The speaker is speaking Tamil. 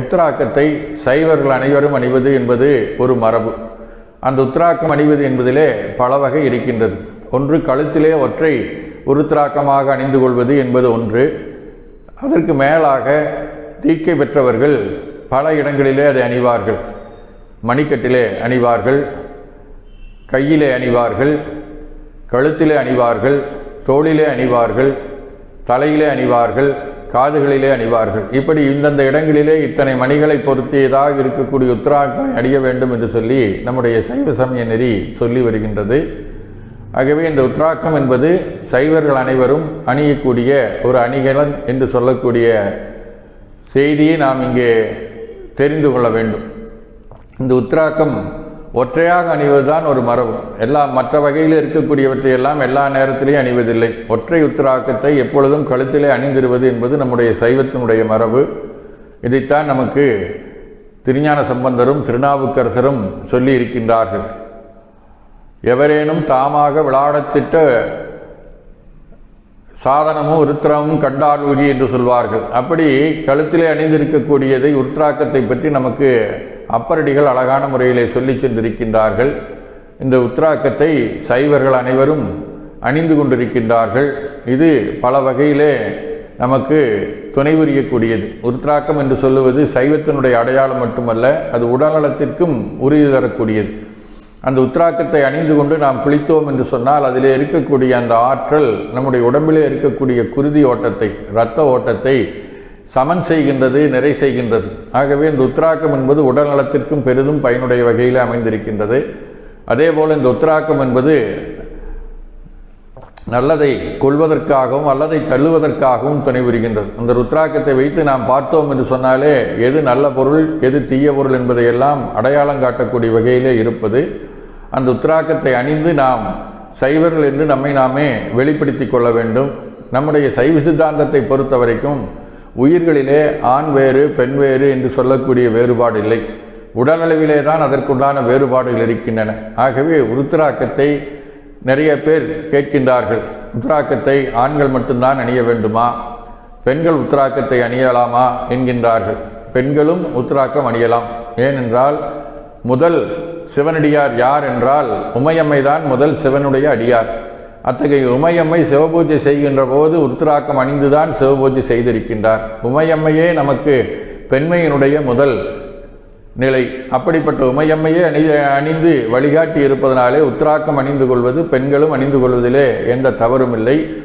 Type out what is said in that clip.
உத்தராக்கத்தை சைவர்கள் அனைவரும் அணிவது என்பது ஒரு மரபு. அந்த உத்தராக்கம் அணிவது என்பதிலே பல வகை இருக்கின்றது. ஒன்று கழுத்திலே ஒற்றை உருத்திராக்கமாக அணிந்து கொள்வது என்பது ஒன்று. அதற்கு மேலாக தீக்கை பெற்றவர்கள் பல இடங்களிலே அதை அணிவார்கள். மணிக்கட்டிலே அணிவார்கள் கையிலே அணிவார்கள் கழுத்திலே அணிவார்கள் தோளிலே அணிவார்கள் தலையிலே அணிவார்கள் காதுகளிலே அணிவார்கள். இப்படி இந்தந்த இடங்களிலே இத்தனை மணிகளை பொருத்தியதாக இருக்கக்கூடிய உத்தராக்கம் அணிய வேண்டும் என்று சொல்லி நம்முடைய சைவ சமய நெறி சொல்லி வருகின்றது. ஆகவே இந்த உத்ராக்கம் என்பது சைவர்கள் அனைவரும் அணியக்கூடிய ஒரு அணிகலன் என்று சொல்லக்கூடிய செய்தியை நாம் இங்கே தெரிந்து கொள்ள வேண்டும். இந்த உத்ராக்கம் ஒற்றையாக அணிவதுதான் ஒரு மரபு. எல்லா மற்ற வகையில் இருக்கக்கூடியவற்றை எல்லாம் எல்லா நேரத்திலையும் அணிவதில்லை. ஒற்றை உத்தராக்கத்தை எப்பொழுதும் கழுத்திலே அணிந்திருவது என்பது நம்முடைய சைவத்தினுடைய மரபு. இதைத்தான் நமக்கு திருஞான சம்பந்தரும் திருநாவுக்கரசரும் சொல்லி இருக்கின்றார்கள். எவரேனும் தாமாக விளாடத்திட்ட சாதனமும் உருத்திரமும் கண்டார் என்று சொல்வார்கள். அப்படி கழுத்திலே அணிந்திருக்கக்கூடியதை உத்ராக்கத்தை பற்றி நமக்கு அப்பரடிகள் அழகான முறையிலே சொல்லி சென்றிருக்கின்றார்கள். இந்த உத்ராக்கத்தை சைவர்கள் அனைவரும் அணிந்து கொண்டிருக்கின்றார்கள். இது பல வகையிலே நமக்கு துணை புரியக்கூடியது. உருத்ராக்கம் என்று சொல்லுவது சைவத்தினுடைய அடையாளம் மட்டுமல்ல அது உடல்நலத்திற்கும் உறுதி தரக்கூடியது. அந்த உத்ராக்கத்தை அணிந்து கொண்டு நாம் குளித்தோம் என்று சொன்னால் அதிலே இருக்கக்கூடிய அந்த ஆற்றல் நம்முடைய உடம்பிலே இருக்கக்கூடிய குருதி ஓட்டத்தை இரத்த ஓட்டத்தை சமன் செய்கின்றது நிறை செய்கின்றது. ஆகவே இந்த உத்ராக்கம் என்பது உடல் நலத்திற்கும் பெரிதும் பயனுடைய வகையில் அமைந்திருக்கின்றது. அதேபோல் இந்த உத்ராக்கம் என்பது நல்லதை கொள்வதற்காகவும் அல்லதை தள்ளுவதற்காகவும் துணை புரிகின்றது. அந்த ருத்ராக்கத்தை வைத்து நாம் பார்த்தோம் என்று சொன்னாலே எது நல்ல பொருள் எது தீய பொருள் என்பதையெல்லாம் அடையாளம் காட்டக்கூடிய வகையிலே இருப்பது. அந்த உத்ராக்கத்தை அணிந்து நாம் சைவர்கள் என்று நம்மை நாமே வெளிப்படுத்தி கொள்ள வேண்டும். நம்முடைய சைவ சித்தாந்தத்தை பொறுத்த வரைக்கும் உயிர்களிலே ஆண் வேறு பெண் வேறு என்று சொல்லக்கூடிய வேறுபாடு இல்லை. உடலளவிலே தான் அதற்குண்டான வேறுபாடுகள் இருக்கின்றன. ஆகவே உருத்திராக்கத்தை நிறைய பேர் கேட்கின்றார்கள். உத்ராக்கத்தை ஆண்கள் மட்டும்தான் அணிய வேண்டுமா? பெண்கள் உத்ராக்கத்தை அணியலாமா? என்கின்றார்கள். பெண்களும் உத்ராக்கம் அணியலாம். ஏனென்றால் முதல் சிவனடியார் யார் என்றால் உமையம்மை தான் முதல் சிவனுடைய அடியார். அத்தகைய உமையம்மை சிவபூஜை செய்கின்ற போது உத்ராக்கம் அணிந்துதான் சிவபூஜை செய்திருக்கின்றார். உமையம்மையே நமக்கு பெண்மையினுடைய முதல் நிலை. அப்படிப்பட்ட உமையம்மையே அணி அணிந்து வழிகாட்டி இருப்பதனாலே உத்ராக்கம் அணிந்து கொள்வது பெண்களும் அணிந்து கொள்வதிலே எந்த தவறும் இல்லை.